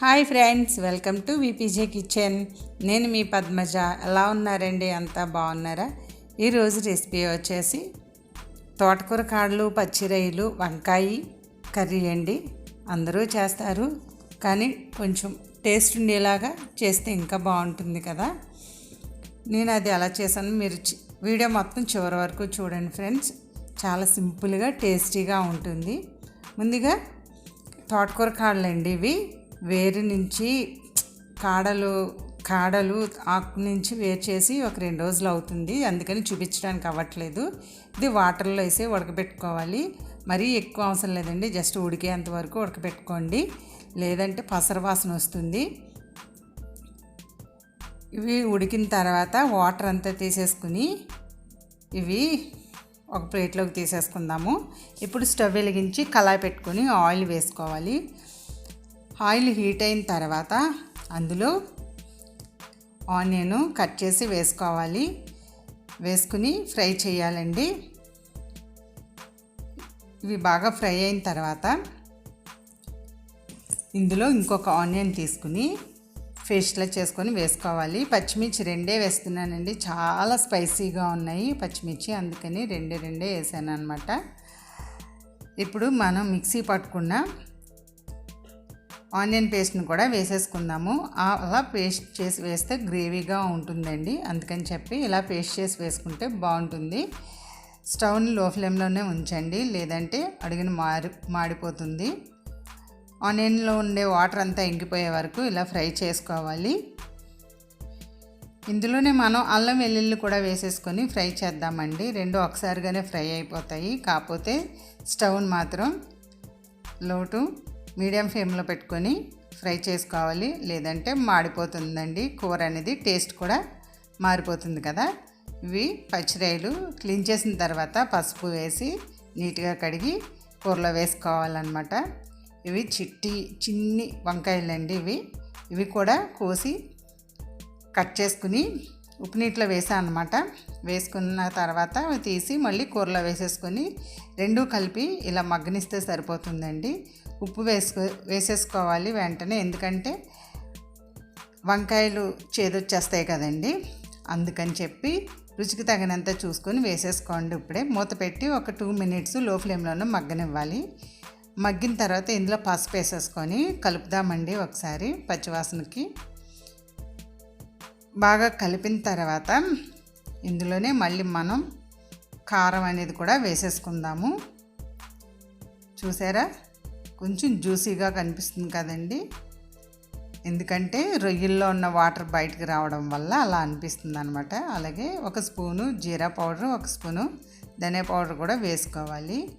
Hi friends welcome to V P J kitchen నేను మీ పద్మజ. ఎలా ఉన్నారండి? అంతా బాగున్నారా? ఈరోజు రెసిపీ వచ్చేసి తోటకూర కాడలు పచ్చిరొయ్యలు వంకాయ కర్రీ అండి. అందరూ చేస్తారు కానీ కొంచెం టేస్ట్ ఉండేలాగా చేస్తే ఇంకా బాగుంటుంది కదా. నేను అది ఎలా చేశాను మీరు వీడియో మొత్తం చివరి వరకు చూడండి ఫ్రెండ్స్. చాలా సింపుల్గా టేస్టీగా ఉంటుంది. ముందుగా తోటకూర కాడలు అండి ఇవి. వేరు నుంచి కాడలు కాడలు ఆకు నుంచి వేరు చేసి ఒక రెండు రోజులు అవుతుంది. అందుకని చూపించడానికి అవ్వట్లేదు. ఇది వాటర్లో వేసి ఉడకబెట్టుకోవాలి. మరీ ఎక్కువ అవసరం లేదండి. జస్ట్ ఉడికేంత వరకు ఉడకబెట్టుకోండి. లేదంటే పసర వాసన వస్తుంది. ఇవి ఉడికిన తర్వాత వాటర్ అంతా తీసేసుకుని ఇవి ఒక ప్లేట్లోకి తీసేసుకుందాము. ఇప్పుడు స్టవ్ వెలిగించి కళాయి పెట్టుకొని ఆయిల్ వేసుకోవాలి. ఆయిల్ హీట్ అయిన తర్వాత అందులో ఆనియన్ కట్ చేసి వేసుకోవాలి. వేసుకుని ఫ్రై చేయాలండి. ఇవి బాగా ఫ్రై అయిన తర్వాత ఇందులో ఇంకొక ఆనియన్ తీసుకుని ఫేస్లో చేసుకొని వేసుకోవాలి. పచ్చిమిర్చి రెండే వేస్తున్నానండి. చాలా స్పైసీగా ఉన్నాయి పచ్చిమిర్చి. అందుకని రెండే రెండే వేసాను అనమాట ఇప్పుడు మనం మిక్సీ పట్టుకున్న ఆనియన్ పేస్ట్ని కూడా వేసేసుకుందాము. అలా పేస్ట్ చేసి వేస్తే గ్రేవీగా ఉంటుందండి. అందుకని చెప్పి ఇలా పేస్ట్ చేసి వేసుకుంటే బాగుంటుంది. స్టవ్ని లో ఫ్లేమ్లోనే ఉంచండి. లేదంటే అడుగున మారి మాడిపోతుంది. ఆనియన్లో ఉండే వాటర్ అంతా ఇంకిపోయే వరకు ఇలా ఫ్రై చేసుకోవాలి. ఇందులోనే మనం అల్లం వెల్లుల్లి కూడా వేసేసుకొని ఫ్రై చేద్దామండి. రెండు ఒకసారిగానే ఫ్రై అయిపోతాయి. కాకపోతే స్టవ్ని మాత్రం లోటు మీడియం ఫ్లేమ్లో పెట్టుకొని ఫ్రై చేసుకోవాలి. లేదంటే మాడిపోతుందండి. కూర అనేది టేస్ట్ కూడా మారిపోతుంది కదా. ఇవి పచ్చిరాయలు క్లీన్ చేసిన తర్వాత పసుపు వేసి నీట్గా కడిగి కూరలో వేసుకోవాలన్నమాట. ఇవి చిట్టి చిన్ని వంకాయలండి ఇవి. ఇవి కూడా కోసి కట్ చేసుకుని ఉప్పు నీటిలో వేసాను అనమాట వేసుకున్న తర్వాత తీసి మళ్ళీ కూరలో వేసేసుకొని రెండు కలిపి ఇలా మగ్గనిస్తే సరిపోతుందండి. ఉప్పు వేసుకో వేసేసుకోవాలి వెంటనే. ఎందుకంటే వంకాయలు చేదొచ్చేస్తాయి కదండి. అందుకని చెప్పి రుచికి తగినంత చూసుకొని వేసేసుకోండి ఇప్పుడే. మూత పెట్టి ఒక టూ మినిట్స్లో ఫ్లేమ్లోనే మగ్గనివ్వాలి. మగ్గిన తర్వాత ఇందులో పసుపు వేసేసుకొని కలుపుదామండి ఒకసారి పచ్చివాసనకి. బాగా కలిపిన తర్వాత ఇందులోనే మళ్ళీ మనం కారం అనేది కూడా వేసేసుకుందాము. చూసారా? కొంచెం జ్యూసీగా కనిపిస్తుంది కదండి. ఎందుకంటే రొయ్యల్లో ఉన్న వాటర్ బయటకు రావడం వల్ల అలా అనిపిస్తుంది అనమాట అలాగే ఒక స్పూను జీరా పౌడర్ ఒక స్పూను ధనియా పౌడర్ కూడా వేసుకోవాలి.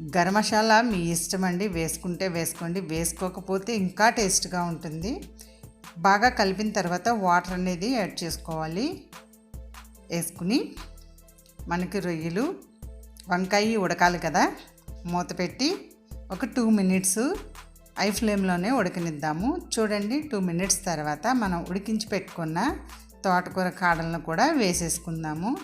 గరం మసాలా మీ ఇష్టం అండి వేసుకుంటే వేసుకోండి. వేసుకోకపోతే ఇంకా టేస్ట్గా ఉంటుంది. బాగా కలిపిన తర్వాత వాటర్ అనేది యాడ్ చేసుకోవాలి. వేసుకుని మనకి రొయ్యలు వంకాయ ఉడకాలి కదా. మూత పెట్టి ఒక టూ మినిట్స్ ఐ ఫ్లేమ్లోనే ఉడకనిద్దాము. చూడండి టూ మినిట్స్ తర్వాత మనం ఉడికించి పెట్టుకున్న తోటకూర కాడలను కూడా వేసేసుకుందాము.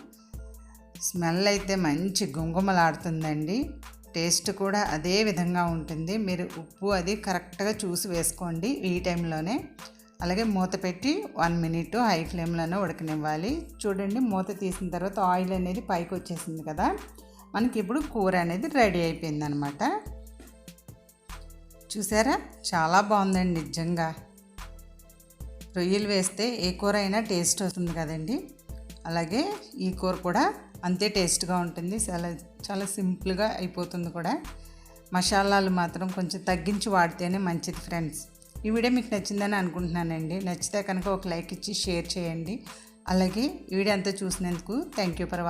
స్మెల్ అయితే మంచి గుంగుమలాడుతుందండి. టేస్ట్ కూడా అదే విధంగా ఉంటుంది. మీరు ఉప్పు అది కరెక్ట్గా చూసి వేసుకోండి ఈ టైంలోనే. అలాగే మూత పెట్టి వన్ మినిట్ హై ఫ్లేమ్లోనే ఉడకనివ్వాలి. చూడండి మూత తీసిన తర్వాత ఆయిల్ అనేది పైకి వచ్చేసింది కదా. మనకి ఇప్పుడు కూర అనేది రెడీ అయిపోయింది అనమాట చూసారా? చాలా బాగుందండి నిజంగా. రొయ్యలు వేస్తే ఏ కూర అయినా టేస్ట్ వస్తుంది కదండి. అలాగే ఈ కూర కూడా అంతే టేస్ట్గా ఉంటుంది. చాలా చాలా సింపుల్గా అయిపోతుంది కూడా. మసాలాలు మాత్రం కొంచెం తగ్గించి వాడితేనే మంచిది ఫ్రెండ్స్. ఈ వీడియో మీకు నచ్చిందని అనుకుంటున్నానండి. నచ్చితే కనుక ఒక లైక్ ఇచ్చి షేర్ చేయండి. అలాగే ఈ వీడియో అంతా చూసినందుకు థ్యాంక్ యూ ఫర్